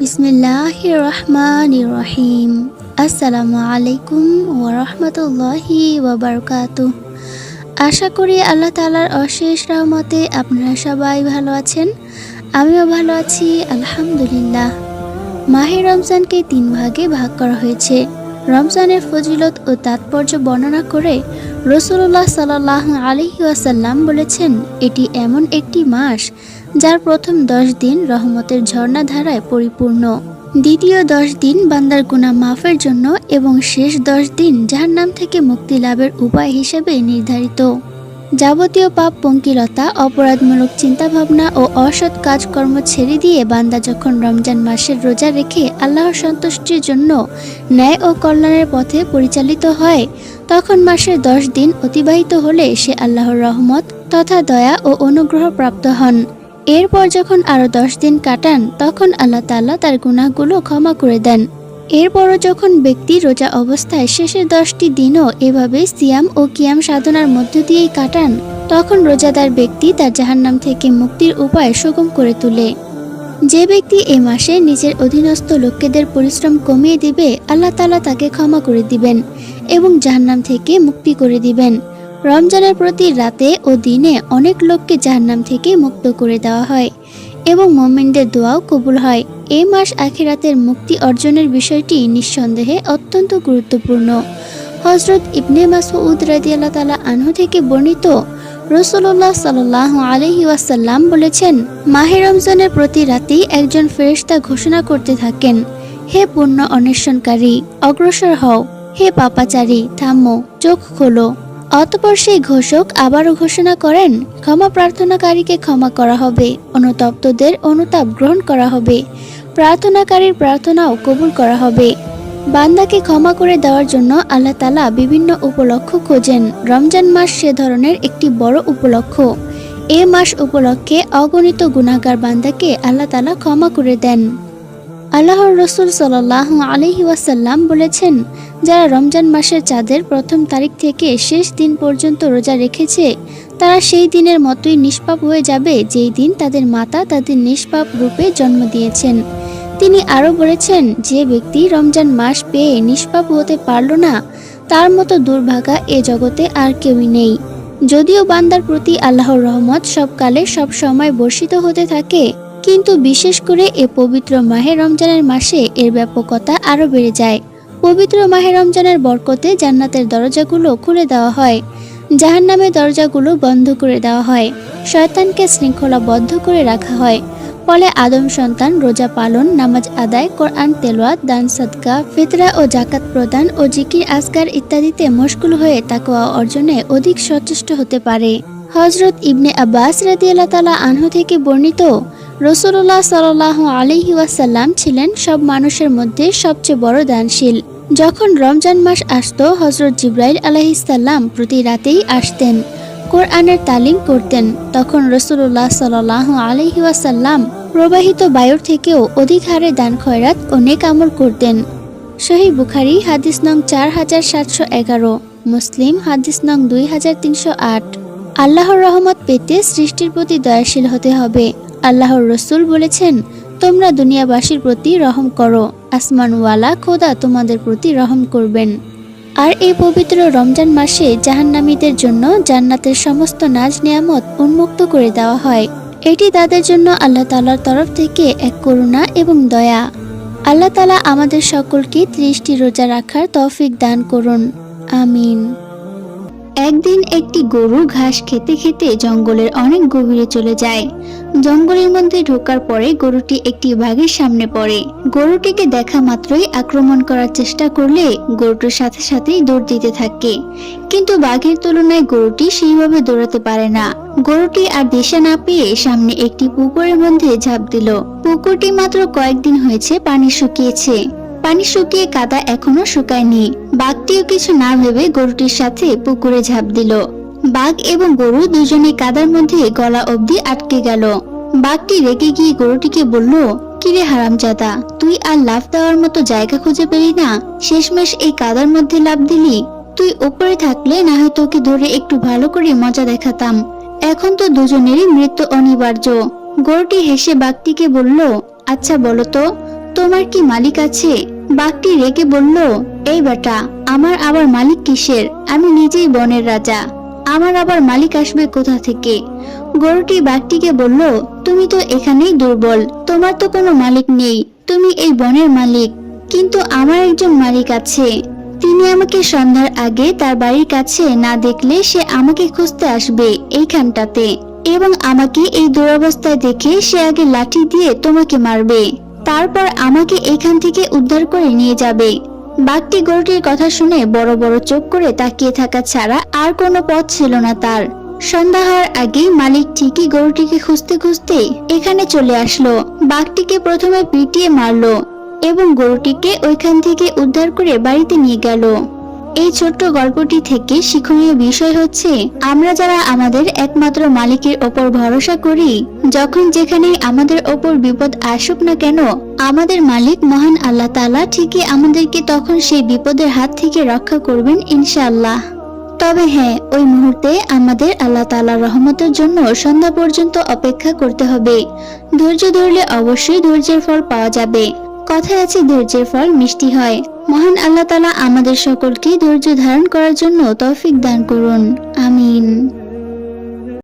বিসমিল্লাহ রহমান রহিম আসসালামু আলাইকুম ওরহমতুল্লাহি ওবরকাত আশা করি আল্লাহ তালার অশেষ রহমতে আপনারা সবাই ভালো আছেন। আমিও ভালো আছি, আলহামদুলিল্লাহ। মাহে রমজানকে তিন ভাগে ভাগ করা হয়েছে। রমজানের ফজিলত ও তাৎপর্য বর্ণনা করে রসুল্লাহ সাল্লাহ আলহি ওয়াসাল্লাম বলেছেন, এটি এমন একটি মাস যার প্রথম দশ দিন রহমতের ঝর্ণাধারায় পরিপূর্ণ। দ্বিতীয় দশ দিন বান্দার গুণা মাফের জন্য এবং শেষ দশ দিন যার নাম থেকে মুক্তি লাভের উপায় হিসেবে নির্ধারিত। যাবতীয় পাপ, পঙ্কিলতা, অপরাধমূলক চিন্তাভাবনা ও অসৎ কাজকর্ম ছেড়ে দিয়ে বান্দা যখন রমজান মাসের রোজা রেখে আল্লাহর সন্তুষ্টির জন্য ন্যায় ও কল্যাণের পথে পরিচালিত হয়, তখন মাসের দশ দিন অতিবাহিত হলে সে আল্লাহর রহমত তথা দয়া ও অনুগ্রহ প্রাপ্ত হন। এরপর যখন আরও দশ দিন কাটান, তখন আল্লাহ তাল্লাহ তার গুনাহগুলো ক্ষমা করে দেন। এরপরও যখন ব্যক্তি রোজা অবস্থায় শেষের দশটি দিনও এভাবে সিয়াম ও কিয়াম সাধনার মধ্য দিয়েই কাটান, তখন রোজাদার ব্যক্তি তার জাহান্নাম থেকে মুক্তির উপায় সুগম করে তোলে। যে ব্যক্তি এ মাসে নিজের অধীনস্থ লোকেদের পরিশ্রম কমিয়ে দিবে, আল্লাহ তালা তাকে ক্ষমা করে দিবেন এবং জাহান্নাম থেকে মুক্তি করে দিবেন। রমজানের প্রতি রাতে ও দিনে অনেক লোককে জাহান্নাম থেকে মুক্ত করে দেওয়া হয় এবং মোমেনদের দোয়াও কবুল হয়। এই মাস আখিরাতের মুক্তি অর্জনের বিষয়টি নিঃসন্দেহে অত্যন্ত গুরুত্বপূর্ণ। হজরত ইবনে মাসউদ রাদিয়াল্লাহ তালা আনহু থেকে বর্ণিত রসুল্লাহ সাল্লাহ আলহি ওয়াসাল্লাম বলেছেন, মাহে রমজানের প্রতি রাতেই একজন ফেরেশতা ঘোষণা করতে থাকেন, হে পূর্ণ অন্বেষণকারী অগ্রসর হও, হে পাপাচারী থাম্মো চোখ খোলো। অতপর সেই ঘোষক আবারও ঘোষণা করেন, ক্ষমা প্রার্থনাকারীকে ক্ষমা করা হবে, অনুতপ্তদের অনুতাপ গ্রহণ করা হবে, প্রার্থনাকারীর প্রার্থনাও কবুল করা হবে। বান্দাকে ক্ষমা করে দেওয়ার জন্য আল্লাহ তালা বিভিন্ন উপলক্ষ খোঁজেন। রমজান মাস সে ধরনের একটি বড় উপলক্ষ। এ মাস উপলক্ষে অগণিত গুণাগার বান্দাকে আল্লাহ তালা ক্ষমা করে দেন। আল্লাহর রসুল সাল্লাহ আলহি ওয়াসাল্লাম বলেছেন যারা রমজান মাসের চাঁদের প্রথম তারিখ থেকে শেষ দিন পর্যন্ত রোজা রেখেছে, তারা সেই দিনের মতোই নিষ্পাপ হয়ে যাবে যেই দিন তাদের মাতা তাদের নিষ্পাপ রূপে জন্ম দিয়েছেন। তিনি আরও বলেছেন, যে ব্যক্তি রমজান মাস পেয়ে নিষ্পাপ হতে পারল না, তার মতো দুর্ভাগা এ জগতে আর কেউই নেই। যদিও বান্দার প্রতি আল্লাহর রহমত সবকালে সব সময় বর্ষিত হতে থাকে, কিন্তু বিশেষ করে এ পবিত্র মাহে রমজানের মাসে এর ব্যাপকতা আরও বেড়ে যায়। পবিত্র মাহে রমজানের বরকতে জান্নাতের দরজাগুলো খুলে দেওয়া হয়। জাহান জাহান্নামের দরজাগুলো বন্ধ করে দেওয়া হয়। শয়তানকে শৃঙ্খলা শৃঙ্খলাবদ্ধ করে রাখা হয়। ফলে আদম সন্তান রোজা পালন, নামাজ আদায়, কোরআন তেলোয়াত দান সদকা, ফিতরা ও জাকাত প্রদান ও জিকির আসগার ইত্যাদিতে মশগুল হয়ে তাকোয়া অর্জনে অধিক সচেষ্ট হতে পারে। হজরত ইবনে আব্বাস রাদিয়াল্লাহ তালা আনহু থেকে বর্ণিত রসুল্লাহ সাল্লাহ আলহি ওয়াসাল্লাম ছিলেন সব মানুষের মধ্যে সবচেয়ে বড় দানশীল। যখন রমজান মাস আসত হজরত জিব্রাইল আলহিসাল্লাম প্রতি রাতেই আসতেন, কোরআনের তালিম করতেন। তখন রসুল্লাহ সাল্লাহ আলহি ওয়াসাল্লাম প্রবাহিত বায়ুর থেকেও অধিক হারে দান খয়রাত ও নেক আমল করতেন। শহী বুখারি, হাদিস নং চার হাজার সাতশো এগারো, মুসলিম, হাদিস নং দুই হাজার তিনশো আট। আল্লাহর রহমত পেতে সৃষ্টির প্রতি দয়াশীল হতে হবে। আল্লাহর রসুল বলেছেন, তোমরা দুনিয়াবাসীর প্রতি রহম করো। আসমানওয়ালা খোদা তোমাদের প্রতি রহম করবেন। আর এই পবিত্র রমজান মাসে জাহান্নামীদের জন্য জান্নাতের সমস্ত নাজ নিয়ামত উন্মুক্ত করে দেওয়া হয়। এটি তাদের জন্য আল্লাহ তালার তরফ থেকে এক করুণা এবং দয়া। আল্লাহ তালা আমাদের সকলকে ত্রিশটি রোজা রাখার তৌফিক দান করুন। আমিন। একদিন একটি গরু ঘাস খেতে খেতে জঙ্গলের অনেক গভীরে চলে যায়। জঙ্গলের মধ্যে ঢোকার পরে গরুটি একটি বাঘের সামনে পড়ে। গরুটিকে দেখা মাত্রই আক্রমণ করার চেষ্টা করলে গরুটির সাথে সাথেই দৌড় দিতে থাকে। কিন্তু বাঘের তুলনায় গরুটি সেইভাবে দৌড়াতে পারে না। গরুটি আর দিশা না পেয়ে সামনে একটি পুকুরের মধ্যে ঝাঁপ দিল। পুকুরটি মাত্র কয়েকদিন হয়েছে পানি শুকিয়েছে। পানি শুকিয়ে কাদা এখনও শুকায়নি। বাঘটিও কিছু না ভেবে গরুটির সাথে পুকুরে ঝাঁপ দিল। বাঘ এবং গরু দুজনে কাদার মধ্যে গলা অবধি আটকে গেল। বাঘটি রেগে গিয়ে গরুটিকে বলল, কিরে হারামজাদা, তুই আর লাফ দেওয়ার মতো জায়গা খুঁজে পেলি না? শেষমেশ এই কাদার মধ্যে লাফ দিলি। তুই ওপরে থাকলে না হয় তোকে ধরে একটু ভালো করে মজা দেখাতাম। এখন তো দুজনেরই মৃত্যু অনিবার্য। গরুটি হেসে বাঘটিকে বলল আচ্ছা বলো তো, তোমার কি মালিক আছে? বাঘটি রেগে বলল, এই বেটা, আমার আবার মালিক কিসের? আমি নিজেই বনের রাজা। আমার আবার মালিক আসবে কোথা থেকে? গরুটি বাঘটিকে বলল, তুমি তো এখানেই দুর্বল, তোমার তো কোনো মালিক নেই, তুমি এই বনের মালিক। কিন্তু আমার একজন মালিক আছে। তিনি আমাকে সন্ধ্যার আগে তার বাড়ির কাছে না দেখলে সে আমাকে খুঁজতে আসবে এইখানটাতে। এবং আমাকে এই দুরবস্থায় দেখে সে আগে লাঠি দিয়ে তোমাকে মারবে। তারপর আমাকে এখান থেকে উদ্ধার করে নিয়ে যাবে। বাঘটি গরুটির কথা শুনে বড় বড় চোখ করে তাকিয়ে থাকা ছাড়া আর কোনো পথ ছিল না তার। সন্ধ্যা হওয়ার আগেই মালিক ঠিকই গরুটিকে খুঁজতে খুঁজতে এখানে চলে আসলো। বাঘটিকে প্রথমে পিটিয়ে মারলো এবং গরুটিকে ওইখান থেকে উদ্ধার করে বাড়িতে নিয়ে গেল। এই ছোট্ট গল্পটি থেকে শিক্ষণীয় বিষয় হচ্ছে, আমরা যারা আমাদের একমাত্র মালিকের ওপর ভরসা করি, যখন যেখানে আমাদের ওপর বিপদ আসুক না কেন, আমাদের মালিক মহান আল্লাহ তাআলা ঠিকই আমাদেরকে তখন সেই বিপদের হাত থেকে রক্ষা করবেন ইনশাআল্লাহ। তবে হ্যাঁ ওই মুহূর্তে আমাদের আল্লাহ তাআলার রহমতের জন্য সন্ধ্যা পর্যন্ত অপেক্ষা করতে হবে। ধৈর্য ধরলে অবশ্যই ধৈর্যের ফল পাওয়া যাবে। কথায় আছে, ধৈর্যের ফল মিষ্টি হয়। মহান আল্লাহ তাআলা আমাদের সকলকে ধৈর্য ধারণ করার জন্য তৌফিক দান করুন। আমিন।